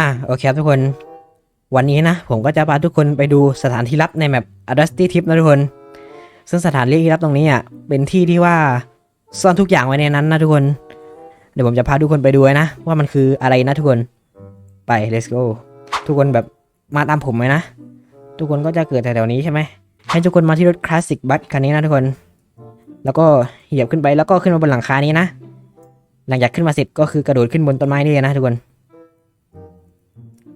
อะโอเคครับทุกคน วันนี้นะ ผมก็จะพาทุกคนไปดูสถานที่ลับในแมป a d u s t y Tip นะทุกคน ซึ่งสถานที่ลับตรงนี้อะเป็นที่ที่ว่าซ่อนทุกอย่างไว้ในนั้นนะทุกคน เดี๋ยวผมจะพาทุกคนไปดูนะ ว่ามันคืออะไรนะทุกคนไป let's go ทุกคนแบบมาตามผมเลยนะ ทุกคนก็จะเกิดแถวๆนี้ใช่ไหมให้ทุกคนมาที่รถคลาสสิกบัสคันนี้นะทุกคน แล้วก็เหยียบขึ้นไปแล้วก็ขึ้นมาบนหลังคานี้นะ หลังจากขึ้นมาเสร็จก็คือกระโดดขึ้นบนต้นไม้นี่เลยนะทุกคน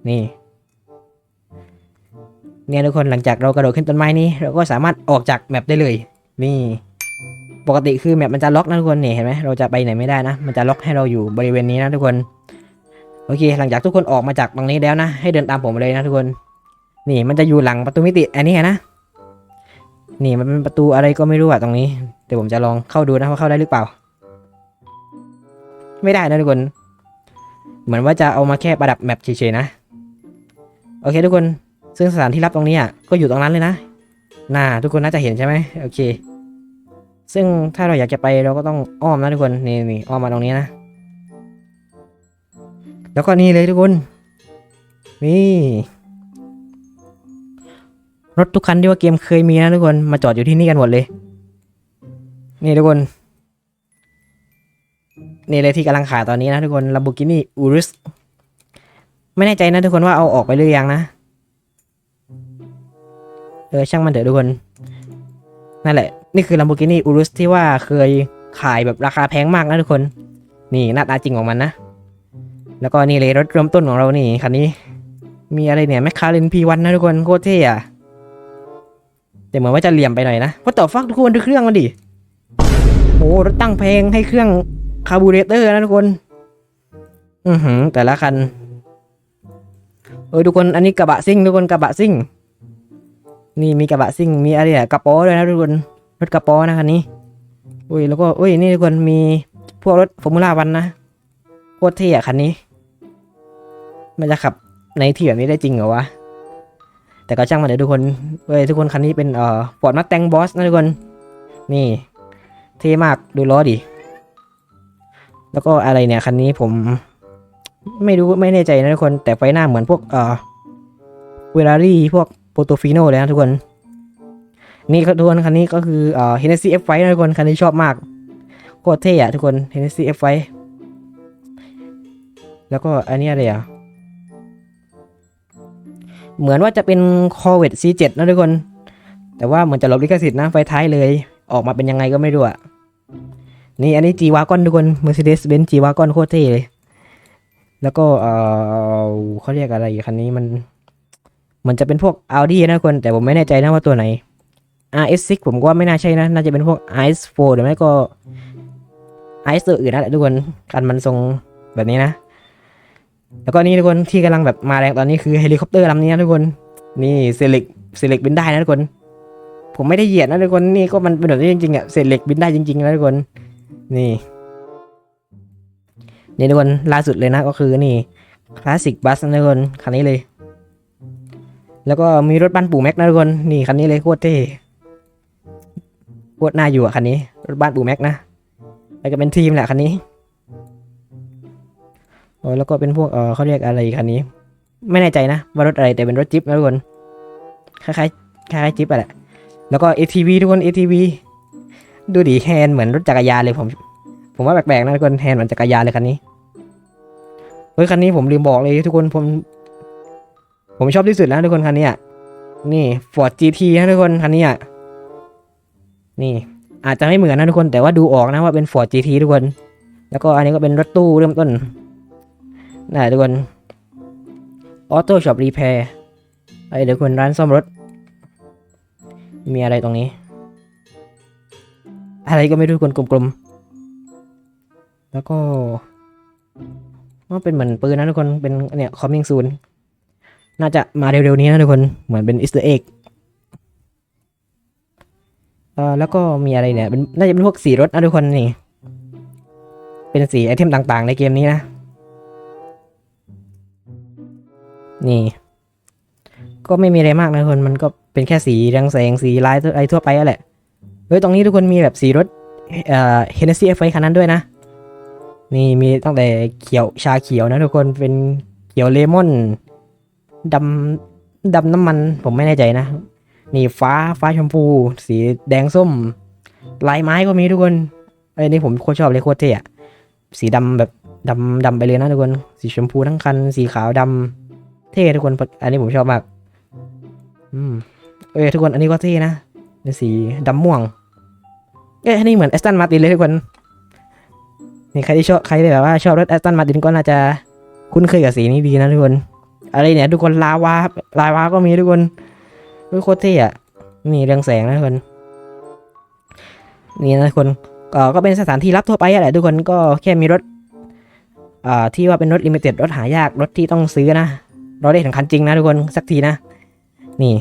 นี่ เนี่ยทุกคนหลังจากเรากระโดดขึ้นต้นไม้นี้ เราก็สามารถออกจากแมปได้เลย นี่ ปกติคือแมปมันจะล็อกนะทุกคนนี่เห็นไหมเราจะไปไหนไม่ได้นะ มันจะล็อกให้เราอยู่บริเวณนี้นะทุกคน โอเค หลังจากทุกคนออกมาจากตรงนี้แล้วนะ ให้เดินตามผมเลยนะทุกคน นี่มันจะอยู่หลังประตูมิติอันนี้นะ นี่มันเป็นประตูอะไรก็ไม่รู้อะตรงนี้ เดี๋ยวผมจะลองเข้าดูนะว่าเข้าได้หรือเปล่า ไม่ได้นะทุกคนเหมือนว่าจะเอามาแค่ประดับแมปเฉยๆนะ โอเคทุกคนซึ่งสถานที่ลับตรงนี้อะก็อยู่ตรงนั้นเลยนะน่าทุกคนน่าจะเห็นใช่ไหมโอเค ซึ่งถ้าเราอยากจะไปเราก็ต้องอ้อมนะทุกคนนี่นี่อ้อมมาตรงนี้นะ แล้วก็นี่เลยทุกคน นี่รถทุกคันที่ว่าเกมเคยมีนะทุกคนมาจอดอยู่ที่นี่กันหมดเลย นี่ทุกคนนี่เลยที่กำลังขายตอนนี้นะทุกคน Lamborghini Urus ไม่แน่ใจนะทุกคนว่าเอาออกไปหรือยังนะ เออช่างมันเถอะทุกคน นั่นแหละ นี่คือ Lamborghini Urus ที่ว่าเคยขายแบบราคาแพงมากนะทุกคน นี่หน้าตาจริงของมันนะ แล้วก็นี่เลยรถเริ่มต้นของเรานี่คันนี้ มีอะไรเนี่ยแมคคาเรน P1 นะทุกคนโคตรเท่อะแต่เหมือนว่าจะเหลี่ยมไปหน่อยนะว่าต่อฟักทุกคนดูเครื่องมันดิโอ้รถตั้งแพงให้เครื่องคาร์บูเรเตอร์นะทุกคน อือหือแต่ละคัน ออทุกคนอันนี้กระบะซิ่งทุกคนกระบะซิ่ง นี่มีกระบะซิ่งมีอะไรอะกระป๋อด้วยนะทุกคนรถกระป๋อนะคันนี้อุ้ยแล้วก็อุ้ยนี่ทุกคนมีพวกรถฟอร์มูล่าวันนะโคตรเท่อะคันนี้ มันจะขับในที่แบบนี้ได้จริงเหรอวะแต่ก็ช่างมันเดี๋ยวทุกคนเว้ยทุกคนคันนี้เป็นเอ่อฟอร์ดมาแตงบอสนะทุกคน นี่เท่มากดูล้อดิแล้วก็อะไรเนี่ยคันนี้ผม ไม่รู้ไม่แน่ใจนะทุกคน แต่ไฟหน้าเหมือนพวกเอ่อเวลารี่พวกโปรโตฟิโนเลยนะทุกคน นี่ทุกคนคันนี้ก็คือเอ่อ Hennessy F5 นะทุกคนคันนี้ชอบมากโคตรเท่อะทุกคน Hennessy F5 แล้วก็อันนี้อะไรอะเหมือนว่าจะเป็น Corvette C7 นะทุกคน แต่ว่าเหมือนจะลบลิขสิทธิ์นะไฟท้ายเลย ออกมาเป็นยังไงก็ไม่รู้อะนี่อันนี้ G Wagon ทุกคน Mercedes Benz G Wagon โคตรเท่เลย แล้วก็เออเขาเรียกอะไรคันนี้มัน มันจะเป็นพวก Audi นะทุกคนแต่ผมไม่แน่ใจนะว่าตัวไหน RS6 ผมก็ว่าไม่น่าใช่นะ น่าจะเป็นพวก RS4 หรือไม่ก็ RS ตัวอื่นนั่นแหละทุกคนคันมันทรงแบบนี้นะ แล้วก็นี่ทุกคนที่กำลังแบบมาแรงตอนนี้คือเฮลิคอปเตอร์ลำนี้นะทุกคน นี่เซเล็กเซเล็กบินได้นะทุกคน ผมไม่ได้เหยียดนะทุกคน นี่ก็มันเป็นแบบนี้จริงๆอะเซเล็กบินได้จริงๆนะทุกคน นี่ นี่ทุกคนล่าสุดเลยนะก็คือนี่คลาสสิกบัสนะทุกคนคันนี้เลย แล้วก็มีรถบ้านปู่แม็กนะทุกคนนี่คันนี้เลยโคตรเท่โคตรน่าอยู่อะคันนี้ รถบ้านปู่แม็กนะแล้วก็เป็นทีมแหละคันนี้โอ้แล้วก็เป็นพวกเออเขาเรียกอะไรคันนี้ ไม่แน่ใจนะว่ารถอะไรแต่เป็นรถจิ๊บนะทุกคนคล้ายๆคล้ายๆจิ๊บอะแหละแล้วก็ ATV ทุกคน ATV ดูดิแฮนเหมือนรถจักรยานเลยผม ผมว่าแปลกๆนะทุกคนแฮนเหมือนจักรยานเลยคันนี้เฮ้ยคันนี้ผมลืมบอกเลยทุกคนผม ผมชอบที่สุดแล้วทุกคนคันนี้อะนี่ Ford GT นะทุกคนคันนี้อะนี่ อาจจะไม่เหมือนนะทุกคนแต่ว่าดูออกนะว่าเป็น Ford GT ทุกคน แล้วก็อันนี้ก็เป็นรถตู้เริ่มต้นนะทุกคน Auto Shop Repair ไอเดี๋ยวคนร้านซ่อมรถ มีอะไรตรงนี้ อะไรก็ไม่รู้คนกลมๆ แล้วก็ว่าเป็นเหมือนปืนนะทุกคนเป็นเนี่ย coming soon น่าจะมาเร็วๆนี้นะทุกคนเหมือนเป็นอีสเตอร์เอ็กเอ่อแล้วก็มีอะไรเนี่ยเป็นน่าจะเป็นพวกสีรถนะทุกคนนี่ เป็นสีไอเทมต่างๆ ในเกมนี้นะ นี่ ก็ไม่มีอะไรมากนะทุกคนมันก็เป็นแค่สีเรืองแสงสีลายอะไรทั่วไปแหละเฮ้ยตรงนี้ทุกคนมีแบบสีรถเอ่อเฮนเนสซี่ไฟคันนั้นด้วยนะ นี่มีตั้งแต่เขียวชาเขียวนะทุกคนเป็นเขียวเลมอนดำดำน้ำมันผมไม่แน่ใจนะ นี่ฟ้าฟ้าชมพู สีแดงส้ม ลายไม้ก็มีทุกคนไอ้นี่ผมโคตรชอบเลยโคตรเท่อะสีดำแบบดำดำไปเลยนะทุกคน สีชมพูทั้งคัน สีขาวดำเท่ทุกคน อันนี้ผมชอบมาก อืมเอ้ทุกคนอันนี้ก็เท่นะเป็นสีดำม่วง เอ้ยอันนี้เหมือนแอสตันมาตินเลยทุกคน นี่ใครที่ชอบใครที่แบบว่าชอบรถแอสตันมาตินก็น่าจะคุ้นเคยกับสีนี้ดีนะทุกคน อะไรเนี่ยทุกคนลาวาลาวาก็มีทุกคนเฮ้ยโคตรเท่อะนี่เรืองแสงนะทุกคน นี่นะทุกคนก็ก็เป็นสถานที่รับทั่วไปอะแหละทุกคนก็แค่มีรถอ่าที่ว่าเป็นรถลิมิเต็ดรถหายากรถที่ต้องซื้อนะ เราได้ถึงคันจริงนะทุกคนสักทีนะ นี่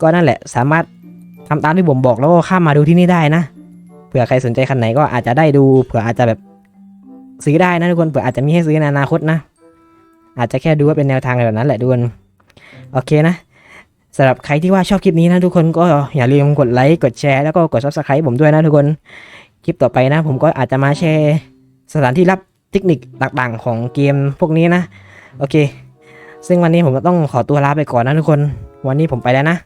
ก็นั่นแหละสามารถทำตามที่ผมบอกแล้วก็ข้ามมาดูที่นี่ได้นะ เผื่อใครสนใจคันไหนก็อาจจะได้ดูเผื่ออาจจะแบบซื้อได้นะทุกคนเผื่ออาจจะมีให้ซื้อในอนาคตนะ อาจจะแค่ดูว่าเป็นแนวทางอะไรแบบนั้นแหละทุกคนโอเคนะสำหรับใครที่ว่าชอบคลิปนี้นะทุกคนก็อย่าลืมกดไลค์กดแชร์แล้วก็กด subscribe ผมด้วยนะทุกคนคลิปต่อไปนะ ผมก็อาจจะมาแชร์สถานที่รับเทคนิคต่างๆ ของเกมพวกนี้นะ โอเค ซึ่งวันนี้ผมก็ต้องขอตัวลาไปก่อนนะทุกคน วันนี้ผมไปแล้วนะ